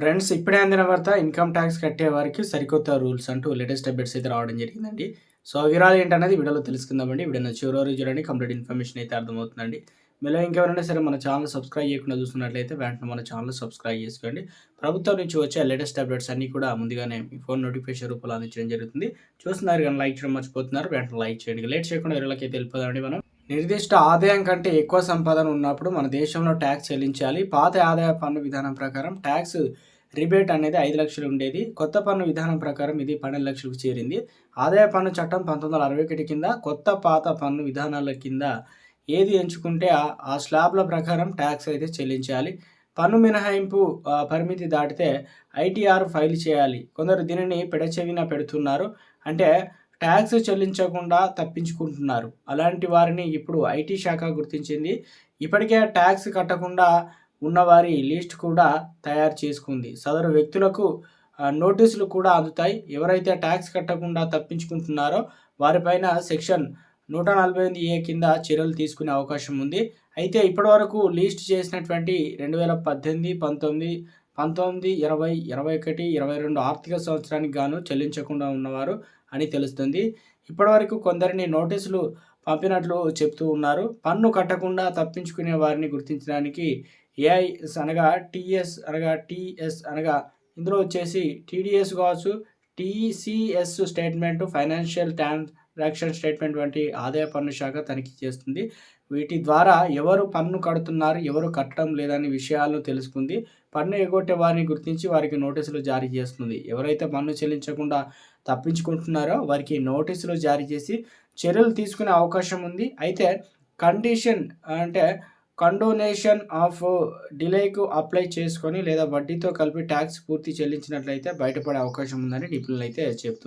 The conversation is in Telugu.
ఫ్రెండ్స్ ఇప్పుడే అందిన వార్త ఇన్కమ్ ట్యాక్స్ కట్టే వారికి సరికొత్త రూల్స్ అంటూ లేటెస్ట్ అప్డేట్స్ అయితే రావడం జరిగిందండి. సో వివరాలు ఏంటనేది వీడియోలో తెలుసుకుందామండి. వీడియో చివరి చూడండి కంప్లీట్ ఇన్ఫర్మేషన్ అయితే అర్థమవుతుందండి. మీలో ఇంకెవరైనా సరే మన ఛానల్ సబ్స్క్రైబ్ చేయకుండా చూస్తున్నట్లయితే వెంటనే మన ఛానల్ సబ్స్క్రైబ్ చేసుకోండి. ప్రభుత్వం నుంచి వచ్చే లేటెస్ట్ అప్డేట్స్ అన్ని కూడా ముందుగానే మీ ఫోన్ నోటిఫికేషన్ రూపంలో అందించడం జరుగుతుంది. చూస్తున్నారు కానీ లైక్ చేయడం మర్చిపోతున్నారు వెంటనే లైక్ చేయండి. లేట్ చేయకుండా వీళ్ళకి అయితే వెళ్ళిపోదామండి మనం. నిర్దిష్ట ఆదాయం కంటే ఎక్కువ సంపాదన ఉన్నప్పుడు మన దేశంలో ట్యాక్స్ చెల్లించాలి. పాత ఆదాయ పన్ను విధానం ప్రకారం ట్యాక్స్ రిబేట్ అనేది ఐదు లక్షలు ఉండేది. కొత్త పన్ను విధానం ప్రకారం ఇది పన్నెండు లక్షలకు చేరింది. ఆదాయ పన్ను చట్టం పంతొమ్మిది వందల అరవై ఒకటి కింద కొత్త పాత పన్ను విధానాల కింద ఏది ఎంచుకుంటే ఆ- ఆ స్లాబ్ల ప్రకారం ట్యాక్స్ అయితే చెల్లించాలి. పన్ను మినహాయింపు పరిమితి దాటితే ఐటీఆర్ ఫైల్ చేయాలి. కొందరు దీనిని పెడచెవిన పెడుతున్నారు. అంటే ట్యాక్స్ చెల్లించకుండా తప్పించుకుంటున్నారు. అలాంటి వారిని ఇప్పుడు ఐటీ శాఖ గుర్తించింది. ఇప్పటికే ట్యాక్స్ కట్టకుండా ఉన్నవారి లిస్ట్ కూడా తయారు చేసుకుంది. సదరు వ్యక్తులకు నోటీసులు కూడా అందుతాయి. ఎవరైతే ట్యాక్స్ కట్టకుండా తప్పించుకుంటున్నారో వారిపైన సెక్షన్ నూట నలభై ఎనిమిది ఏ కింద చర్యలు తీసుకునే అవకాశం ఉంది. అయితే ఇప్పటివరకు లీస్ట్ చేసినటువంటి రెండు వేల పద్దెనిమిది పంతొమ్మిది పంతొమ్మిది ఇరవై ఇరవై ఒకటి ఇరవై రెండు ఆర్థిక సంవత్సరానికి గాను చెల్లించకుండా ఉన్నవారు అని తెలుస్తుంది. ఇప్పటివరకు కొందరిని నోటీసులు పంపినట్లు చెప్తూ ఉన్నారు. పన్ను కట్టకుండా తప్పించుకునే వారిని గుర్తించడానికి ఏఐఎస్ అనగా టీఎస్ అనగా టిఎస్ అనగా ఇందులో వచ్చేసి టీడీఎస్ కావచ్చు TCS statement financial transaction statement వంటి ఆదాయ పన్ను శాఖ తనిఖీ చేస్తుంది. వీటి ద్వారా ఎవరు పన్ను కడుతున్నారు ఎవరు కట్టడం లేదని విషయాలను తెలుసుకుంది. పన్ను ఎగొట్టే వారిని గుర్తించి వారికి నోటీసులు జారీ చేస్తుంది. ఎవరైతే పన్ను చెల్లించకుండా తప్పించుకుంటున్నారో వారికి నోటీసులు జారీ చేసి చర్యలు తీసుకునే అవకాశం ఉంది. అయితే కండిషన్ అంటే కండోనేషన్ ఆఫ్ డిలేకు అప్లై చేసుకొని లేదా వడ్డీతో కలిపి ట్యాక్స్ పూర్తి చెల్లించినట్లయితే బయటపడే అవకాశం ఉందని నిపుణులు అయితే చెప్తున్నారు